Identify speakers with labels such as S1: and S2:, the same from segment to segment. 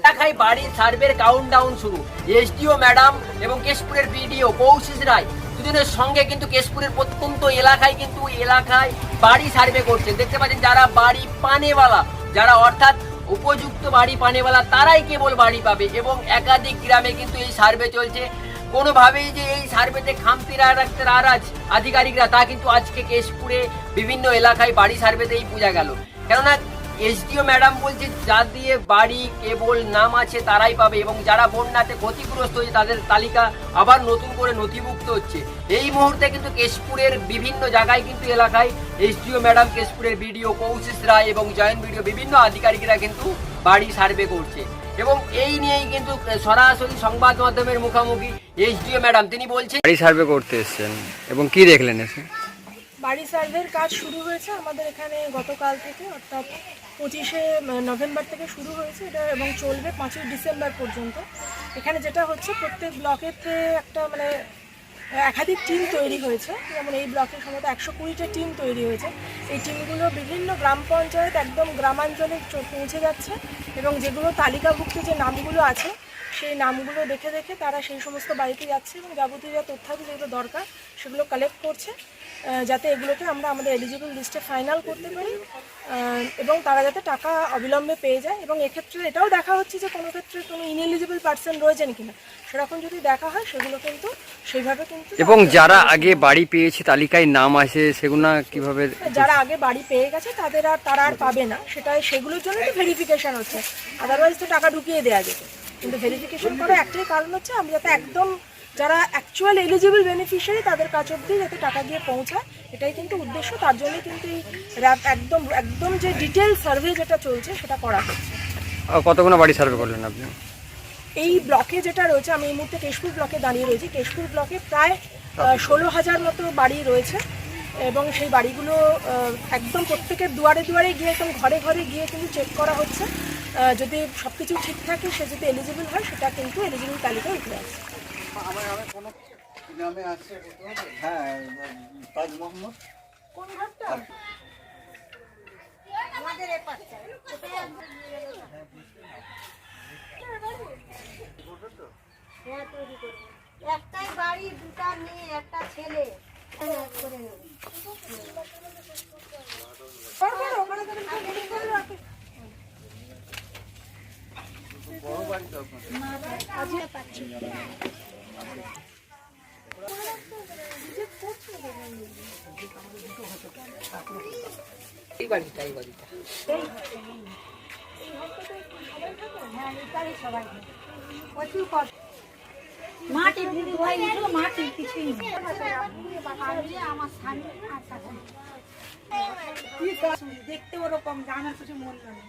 S1: এলাকায় বাড়ির সার্ভের কাউন্টডাউন শুরু। এসডিও ম্যাডাম এবং কেশপুরের বিডিও কৌশিস রায় দুজনের সঙ্গে কিন্তু কেশপুরের প্রত্যন্ত এলাকায় কিন্তু এলাকায় বাড়ি সার্ভে করছেন। দেখতে পাচ্ছেন যারা বাড়ি পানেওয়ালা, যারা অর্থাৎ উপযুক্ত বাড়ি পানেওয়ালা, তারাই কেবল বাড়ি পাবে এবং একাধিক গ্রামে কিন্তু এই সার্ভে চলছে। কোনোভাবেই যে এই সার্ভেতে খামতি রাখতে নারাজ আধিকারিকরা, তা কিন্তু আজকে কেশপুরে বিভিন্ন এলাকায় বাড়ি সার্ভেতেই বোঝা গেল। কেননা এসডিও ম্যাডাম বলছে দিয়ে বাড়ি, কেবল, নাম আছে, তারাই পাবে এবং যারা বন্যাতে ক্ষতিগ্রস্ত হয়েছে তাদের তালিকা আবার নতুন করে নথিভুক্ত হচ্ছে। এই মুহূর্তে কিন্তু কেশপুরের বিভিন্ন জায়গায় কিন্তু এলাকায় এসডিও ম্যাডাম কেশপুরের বিডিও কৌশিস রায় এবং জয়েন্ট বিডিও বিভিন্ন আধিকারিকরা কিন্তু বাড়ি সার্ভে করছে। এবং এই নিয়েই কিন্তু সরাসরি সংবাদ মাধ্যমের মুখোমুখি এসডিও ম্যাডাম। তিনি বলছেন
S2: বাড়ি সার্ভে করতে এসেছেন। এবং কি দেখলেন এসে?
S3: বাড়ি সার্ভের কাজ শুরু হয়েছে আমাদের এখানে গতকাল থেকে, অর্থাৎ পঁচিশে নভেম্বর থেকে শুরু হয়েছে এটা এবং চলবে পাঁচই ডিসেম্বর পর্যন্ত। এখানে যেটা হচ্ছে প্রত্যেক ব্লকেতে একটা মানে একাধিক টিম তৈরি হয়েছে। যেমন এই ব্লকে সম্ভবত একশো কুড়িটা টিম তৈরি হয়েছে। এই টিমগুলো বিভিন্ন গ্রাম পঞ্চায়েত একদম গ্রামাঞ্চলে পৌঁছে যাচ্ছে এবং যেগুলো তালিকাভুক্ত যে নামগুলো আছে সেই নামগুলো দেখে দেখে তারা সেই সমস্ত বাড়িতে যাচ্ছে এবং যাবতীয় যা তথ্যাদি যেগুলো দরকার সেগুলো কালেক্ট করছে যাতে এগুলোকে আমরা আমাদের এলিজিবল লিস্টে ফাইনাল করতে পারি এবং তারা যাতে টাকা অবিলম্বে পেয়ে যায় এবং এক্ষেত্রে এটাও দেখা হচ্ছে যে কোনো ক্ষেত্রে কোনো ইনএলিজিবল পার্সন রয়েছেন কিনা। সেরকম যদি দেখা হয় সেগুলো কিন্তু সেইভাবে কিন্তু
S2: এবং যারা আগে বাড়ি পেয়েছে তালিকায় নাম আছে সেগুলো কীভাবে
S3: যারা আগে বাড়ি পেয়ে গেছে তাদের আর তারা আর পাবে না। সেটাই সেগুলোর জন্য তো ভেরিফিকেশন হচ্ছে। আদারওয়াইজ তো টাকা ঢুকিয়ে দেওয়া যেত। কিন্তু ভেরিফিকেশন করার একটাই কারণ হচ্ছে আমি যাতে একদম যারা অ্যাকচুয়াল এলিজিবল বেনিফিশিয়ারি তাদের কাছ অব্দি যাতে টাকা গিয়ে পৌঁছায় এটাই কিন্তু উদ্দেশ্য। তার জন্যই কিন্তু এই র্যাপ একদম একদম যে ডিটেল সার্ভে যেটা চলছে সেটা করা হচ্ছে।
S2: কতগুলো বাড়ি সার্ভে করলেন আপনি?
S3: এই ব্লকে যেটা রয়েছে আমি এই মুহূর্তে কেশপুর ব্লকে দাঁড়িয়ে রয়েছি। কেশপুর ব্লকে প্রায় ষোলো হাজার মতো বাড়ি রয়েছে এবং সেই বাড়িগুলো একদম প্রত্যেকের দুয়ারে দুয়ারে গিয়ে একদম ঘরে ঘরে গিয়ে কিন্তু চেক করা হচ্ছে। যদি সব কিছু ঠিক থাকে সে যদি এলিজিবল হয় সেটা কিন্তু এলিজিবল তালিকায় উঠে
S4: আছে হ্যাঁ তাজ মোহাম্মদ।
S3: কোন ঘরটা?
S5: হ্যাঁ একটাই বাড়ি দুটা মেয়ে একটা ছেলে। হ্যাঁ, করে নেব
S1: এই
S5: দিদি গেছিল মাটি কিছুই আমার স্বামী দেখতে ওরকম জানার কিছু মূল্য নেই।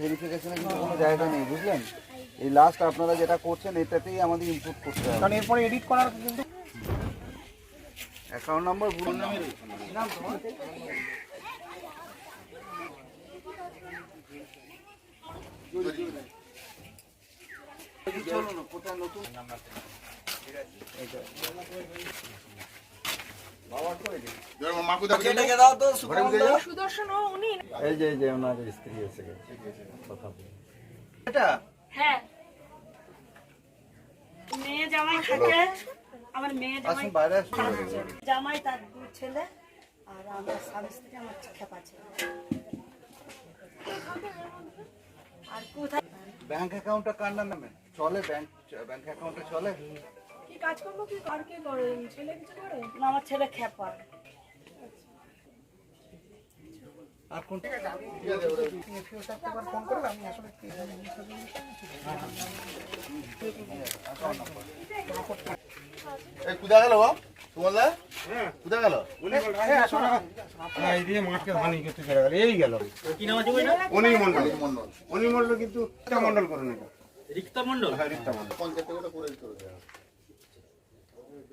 S4: ভেরিফিকেশনে কিন্তু কোনো জায়গা নেই বুঝলেন? এই লাস্ট আপনারা যেটা করছেন এটাতেই আমাদের ইনপুট করতে হবে। কারণ এরপরে এডিট করার কিন্তু অ্যাকাউন্ট নাম্বার ভুল নামে চলো না কোথায় নতুন?
S3: ও উনি
S4: এই যে এই যে ওনার স্ত্রী এসে গেছে। কথা এটা?
S5: হ্যাঁ। মেয়ে জামাই থাকে। আমার মেয়ে জামাই
S4: বাইরে
S5: জামাই তার দু ছেলে আর আমার স্বামী স্ত্রী আমার খেপা ছেলে। আর কোথায়?
S4: ব্যাংক অ্যাকাউন্টটা কার নামে? চলে ব্যাংক ব্যাংক অ্যাকাউন্টে চলে?
S3: কাজকর্ম কি কার কে করেন ছেলে কিছু করে?
S5: না, আমার ছেলে খেপা
S4: আর কোন ফোন করে আমি আসলে
S6: এই কোথায় গেল কোথায় গেল?
S7: এই মাঠকে ধানি করতে চলে গেল। এই গেল। অনিল মন্ডল অনিল মন্ডল কিন্তু রিক্তা মন্ডল করুন এটা রিক্তা মন্ডল হ্যাঁ রিক্তা মন্ডল মন্ডল অনিল মন্ডল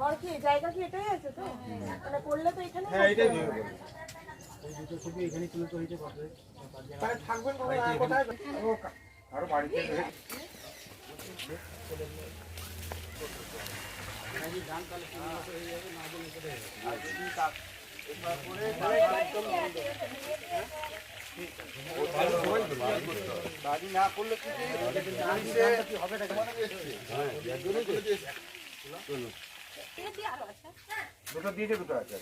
S3: ঘর কি? জায়গা কি এটাই আছে তো? মানে করলে তো এখানে
S7: হ্যাঁ এটাই আরও বাড়িতে
S6: দাদি না করলে কিছু হবে
S7: দুটো দিয়েছে দুটো আছে।